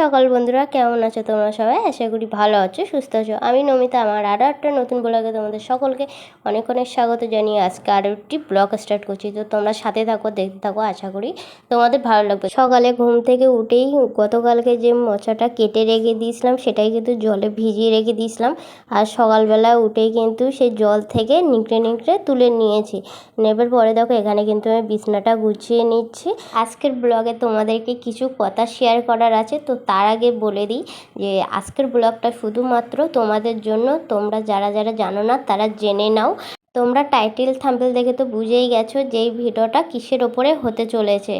সকাল বন্ধুরা, কেমন আছো তোমরা সবাই? আশা করি ভালো আছো, সুস্থ আছো। আমি নমিতা, আমার আরও একটা নতুন ব্লগে তোমাদের সকলকে অনেক অনেক স্বাগত জানিয়ে আজকে আরও একটি ব্লগ স্টার্ট করছি। তো তোমরা সাথে থাকো, দেখতে থাকো, আশা করি তোমাদের ভালো লাগবে। সকালে ঘুম থেকে উঠেই গতকালকে যে মোচাটা কেটে রেখে দিয়েছিলাম, সেটাই কিন্তু জলে ভিজিয়ে রেখে দিয়েছিলাম। আর সকালবেলা উঠেই কিন্তু সেই জল থেকে নিংড়ে নিংড়ে তুলে নিয়েছি। নেবার পরে দেখো, এখানে কিন্তু আমি বিছনাটা গুছিয়ে নিচ্ছি। আজকের ব্লগে তোমাদেরকে কিছু কথা শেয়ার করার আছে, তো তার আগে বলে দিই যে আজকের ব্লগটা শুধুমাত্র তোমাদের জন্য। তোমরা যারা যারা জানো না, তারা জেনে নাও। তোমরা টাইটেল থাম্পেল দেখে তো বুঝেই গেছো যে এই ভিডিওটা কিসের ওপরে হতে চলেছে।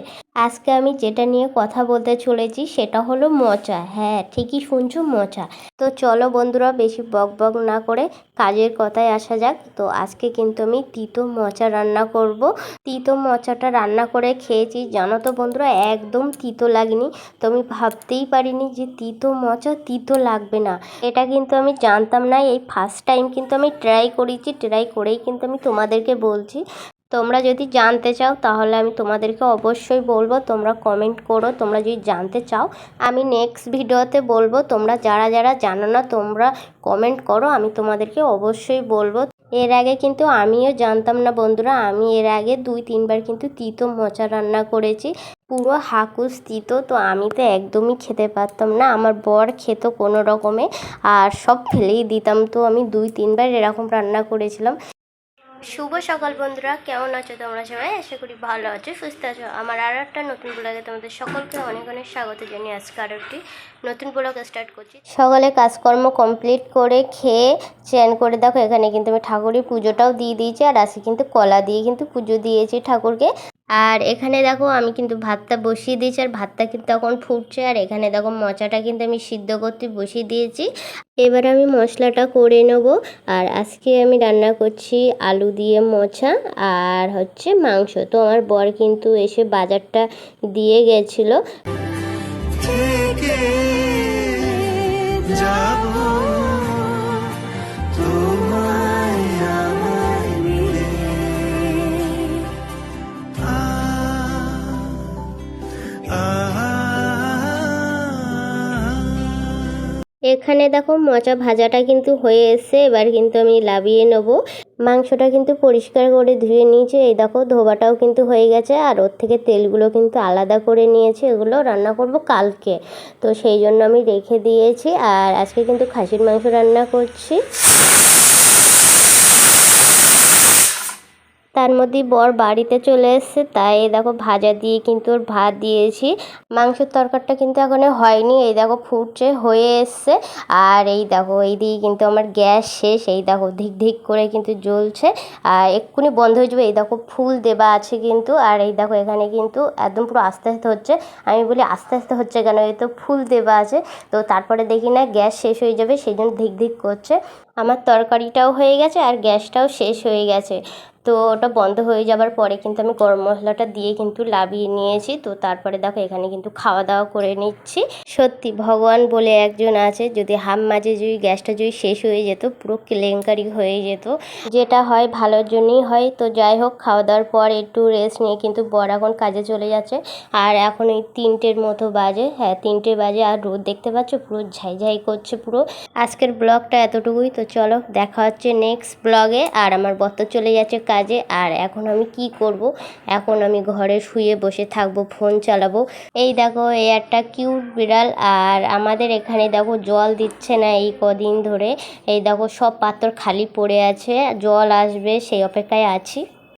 আজকে আমি যেটা নিয়ে কথা বলতে চলেছি সেটা হলো মোচা। হ্যাঁ ঠিকই শুনছো মোচা। তো চলো বন্ধুরা, বেশি বক বক না করে কাজের কথায় আসা যাক। তো আজকে কিন্তু আমি তিতো মোচা রান্না করব। তিতো মোচাটা রান্না করে খেয়েছি। জানো তো বন্ধুরা, একদম তিতো লাগেনি। তো আমি ভাবতেই পারিনি যে তিতো মোচা তিতো লাগবে না। এটা কিন্তু আমি জানতাম না। এই ফার্স্ট টাইম কিন্তু আমি ট্রাই করেছি। ট্রাই করেই কিন্তু আমি তোমাদেরকে বলছি। তোমরা যদি জানতে চাও, তাহলে আমি তোমাদেরকে অবশ্যই বলব, তোমরা কমেন্ট করো, তোমরা যদি জানতে চাও, আমি নেক্সট ভিডিওতে বলব, তোমরা যারা যারা জানো না, তোমরা কমেন্ট করো, আমি তোমাদেরকে অবশ্যই বলব। এর আগে কিন্তু আমিও জানতাম না বন্ধুরা, আমি এর আগে দুই, তিনবার কিন্তু তিতো মোচা রান্না করেছি, পুরো হাকুস তিতো, তো আমি তো একদমই খেতে পারতাম না, আমার বর খেত কোনো রকমে, আর সব ফেলেই দিতাম, তো আমি দুই, তিনবার এরকম রান্না করেছিলাম। শুভ সকাল বন্ধুরা, কেমন আছো তোমরা সবাই? আশা করি ভালো আছো, সুস্থ আছো। আমার আরও একটা নতুন ব্লগে তোমাদের সকলকে অনেক অনেক স্বাগত জানিয়ে আজকে আরও একটি নতুন ব্লগ স্টার্ট করছি। সকালে কাজকর্ম কমপ্লিট করে খেয়ে চ্যান করে দেখো, এখানে কিন্তু আমি ঠাকুরের পুজোটাও দিয়ে দিয়েছি, আর আজকে কিন্তু কলা দিয়ে কিন্তু পুজো দিয়েছি ঠাকুরকে। আর এখানে দেখো আমি কিন্তু ভাতটা বসিয়ে দিয়েছি আর ভাতটা কিন্তু এখন ফুটছে আর এখানে দেখো মোচাটা কিন্তু আমি সিদ্ধ করতে বসিয়ে দিয়েছি। এবার আমি মশলাটা করে নেব আর আজকে আমি রান্না করছি আলু দিয়ে মোচা আর হচ্ছে মাংস। তো আমার বর কিন্তু এসে বাজারটা দিয়ে গেছিল। এখানে দেখো মোচা ভাজাটা কিন্তু হয়ে এসছে, এবার কিন্তু আমি লাবিয়ে নেব। মাংসটা কিন্তু পরিষ্কার করে ধুয়ে নিয়েছি, এই দেখো ধোবাটাও কিন্তু হয়ে গেছে, আর ওর থেকে তেলগুলো কিন্তু আলাদা করে নিয়েছে, এগুলো রান্না করব কালকে। তো সেই জন্য আমি রেখে দিয়েছি, আর আজকে কিন্তু খাসির মাংস রান্না করছি। তার মধ্যে বর বাড়িতে চলে এসছে। তাই দেখো ভাজা দিয়ে কিন্তু ওর ভাত দিয়েছি। মাংসের তরকারিটা কিন্তু এখনও হয়নি। এই দেখো ফুটছে, হয়ে এসছে। আর এই দেখো, এই দিকে কিন্তু আমার গ্যাস শেষ। এই দেখো, ধিক ধিক করে কিন্তু জ্বলছে। আর এক্ষুনি বন্ধ হয়ে যাবে। এই দেখো ফুল দেবা আছে কিন্তু। আর এই দেখো এখানে কিন্তু একদম পুরো আস্তে আস্তে হচ্ছে। আমি বলি আস্তে আস্তে হচ্ছে কেন? এই তো ফুল দেবা আছে। তো তারপরে দেখি না, গ্যাস শেষ হয়ে যাবে। সেই জন্য ধিক ধিক করছে। আমার তরকারিটাও হয়ে গেছে আর গ্যাসটাও শেষ হয়ে গেছে। তো ওটা বন্ধ হয়ে যাবার পরে কিন্তু আমি গরম মশলাটা দিয়ে কিন্তু লাবিয়ে নিয়েছি। তো তারপরে দেখো এখানে কিন্তু খাওয়া দাওয়া করে নিচ্ছি। সত্যি ভগবান বলে একজন আছে, যদি হাম মাঝে যদি গ্যাসটা যদি শেষ হয়ে যেত, পুরো কেলেঙ্কারি হয়ে যেত। যেটা হয় ভালোর জন্যই হয়। তো যাই হোক খাওয়া দাওয়ার পর একটু রেস্ট নিয়ে কিন্তু বর এখন কাজে চলে যাচ্ছে। আর এখন ওই তিনটের মতো বাজে। হ্যাঁ তিনটে বাজে আর রোদ দেখতে পাচ্ছ, পুরো ঝাই ঝাই করছে পুরো। আজকের ব্লগটা এতটুকুই। তো চলো দেখা হচ্ছে নেক্সট ব্লগে আর আমার বত চলে যাচ্ছে কাজে। আর এখন আমি কি করব? এখন আমি ঘরে শুয়ে বসে থাকব ফোন চালাবো। এই দেখো, এই একটা কিউট বিড়াল। আর আমাদের এখানে দেখো, জল দিচ্ছে না এই কদিন ধরে। এই দেখো, সব পাত্র খালি পড়ে আছে। জল আসবে, সেই অপেক্ষায় আছি।